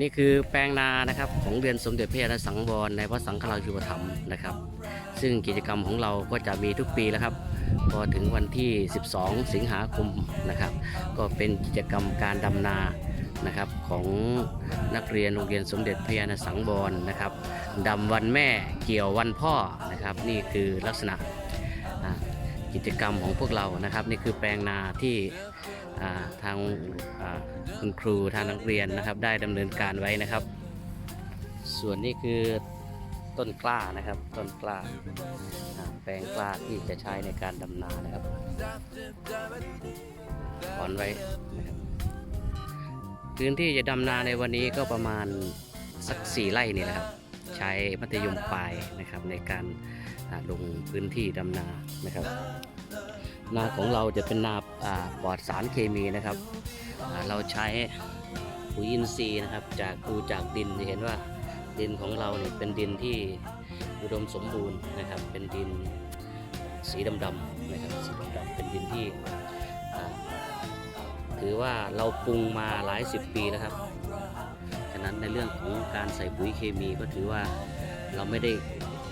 นี่คือแปลงนานะครับของเดือนสมเด็จพระยาณสังวรในพระสังฆราชูปถัมนะครับ ซึ่งกิจกรรมของเราก็จะมีทุกปีแล้วครับ พอถึงวันที่ 12 สิงหาคมนะครับ ก็เป็นกิจกรรมการดำนานะครับของนักเรียนโรงเรียนสมเด็จพระยาณสังวรนะครับดำวันแม่เกี่ยววันพ่อนะครับ นี่คือลักษณะกิจกรรมของพวกเรานะครับ นี่คือแปลงนาที่ ทางคุณครูทางนักเรียนนะครับได้ดำเนินการไว้นะครับ ส่วนนี้คือต้นกล้านะครับต้นกล้าแปลงกล้าที่จะใช้ในการดำนานะครับถอนไว้พื้นที่จะดำนาในวันนี้ก็ประมาณสักสี่ไร่นี่แหละครับ ใช้มัธยมปลายนะครับในการลงพื้นที่ดำนานะครับ นาของเราจะเป็นนาปลอดสารเคมีนะครับเราใช้ปุ๋ยอินทรีย์นะครับ จากดูจากดินจะเห็นว่าดินของเราเนี่ยเป็นดินที่อุดมสมบูรณ์นะครับ เป็นดินสีดำๆนะครับสีดำๆเป็นดินที่ถือว่าเราปรุงมาหลายสิบปีแล้วครับฉะนั้นในเรื่องของการใส่ปุ๋ยเคมีก็ถือว่าเราไม่ได้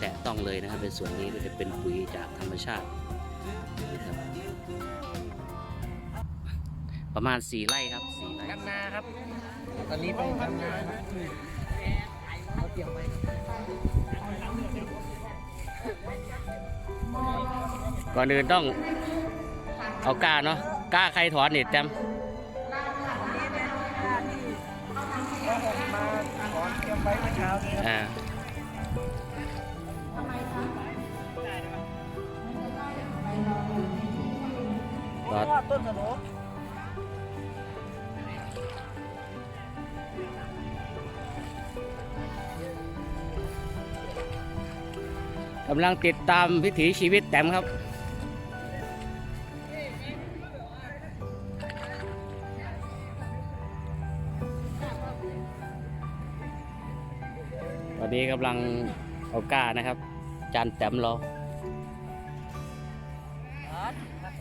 แตะต้องเลยนะครับเป็นส่วนนี้ก็จะเป็นปุ๋ยจากธรรมชาตินะครับ ประมาณ4ไร่ครับ4ไร่ทำนาครับ ตอนนี้ต้องทำนาครับเขาเตรียมไว้ครับก่อนอื่นต้องเอาก้าเนาะก้าใครถอนนี่แต้มก็ผมมาถอนเตรียมไว้เมื่อเช้า รับอ่าก็เพราะว่าต้นสโนกำลังติดตามวิถีชีวิตแต้มครับ ตอนนี้กำลังเอาก้านะครับ จานแต้มรา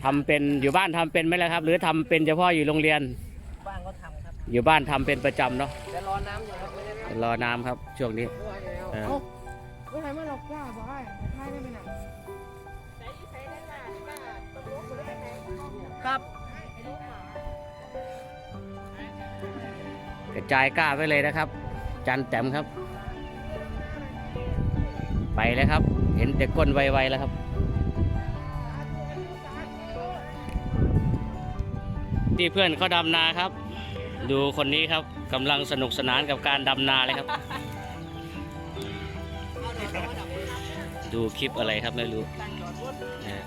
ทำเป็นอยู่บ้านทำเป็นไหมล่ะครับ หรือทำเป็นเฉพาะอยู่โรงเรียน บ้านก็ทำครับ อยู่บ้านทำเป็นประจำเนาะแต่รอน้ำอยู่ครับไม่ได้ไม่รอน้ำครับช่วงนี้ได้แล้วเออไม่ทำให้เรากล้าบอกให้ใช่ได้ไหมน่ะครับกระจายก้าไว้เลยนะครับ จันแต้มครับ ไปแล้วครับ เห็นแต่ก้นไวๆแล้วครับ ที่เพื่อนเขาดำนาครับ ดูคนนี้ครับกำลังสนุกสนานกับการดำนาเลยครับ ดูคลิปอะไรครับไม่รู้นะ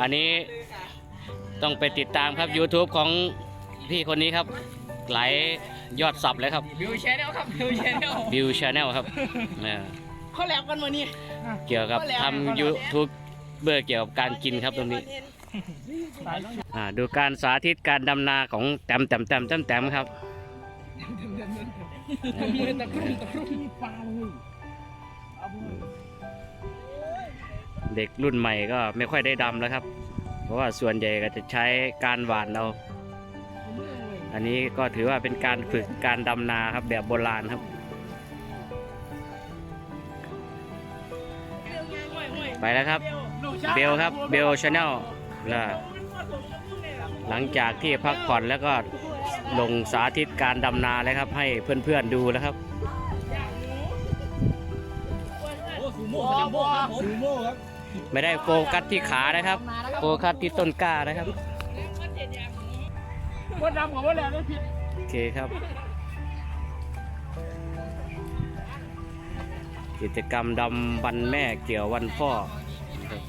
อันนี้ต้องไปติดตามครับ YouTube ของพี่คนนี้ครับ หลายยอดสับเลยครับวิวแชร์แล้วครับวิวแชร์แล้ววิวชาแนลครับเออเขาแลบกันมานี่เกี่ยวกับทำยูทูบเบอร์เกี่ยวกับการกินครับตรงนี้ อ่าดูการสาธิตการดำนาของแต้มแต้มแต้มแต้มแตมครับตะครุ่มตะครุ่มปลาเลยเด็กรุ่นใหม่ก็ไม่ค่อยได้ดำแล้วครับ เพราะว่าส่วนใหญ่ก็จะใช้การหวานเอาอันนี้ก็ถือว่าเป็นการฝึกการดำนาครับแบบโบราณครับ ไปแล้วครับ เบลครับ เบลชาแนล หลังจากที่พักผ่อนแล้วก็ลงสาธิตการดำนาแล้วครับ ให้เพื่อนๆดูแล้วครับไม่ได้โฟกัสที่ขานะครับ โฟกัสที่ต้นกล้านะครับว่าดำกับว่าแหลมไม่ผิดโอเคครับ กิจกรรมดำวันแม่เกี่ยววันพ่อนะครับ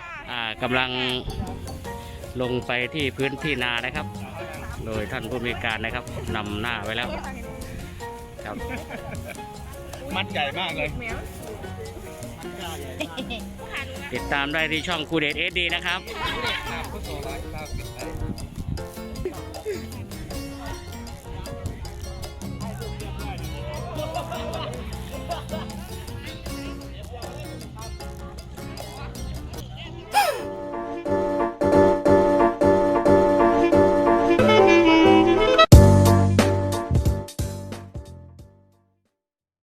อ่ากำลังลงไปที่พื้นที่นานะครับ โดยท่านผู้มีการนะครับนำหน้าไว้แล้วครับ มัดใหญ่มากเลยติดตามได้ที่ช่องคูเดตเอสดีนะครับครับ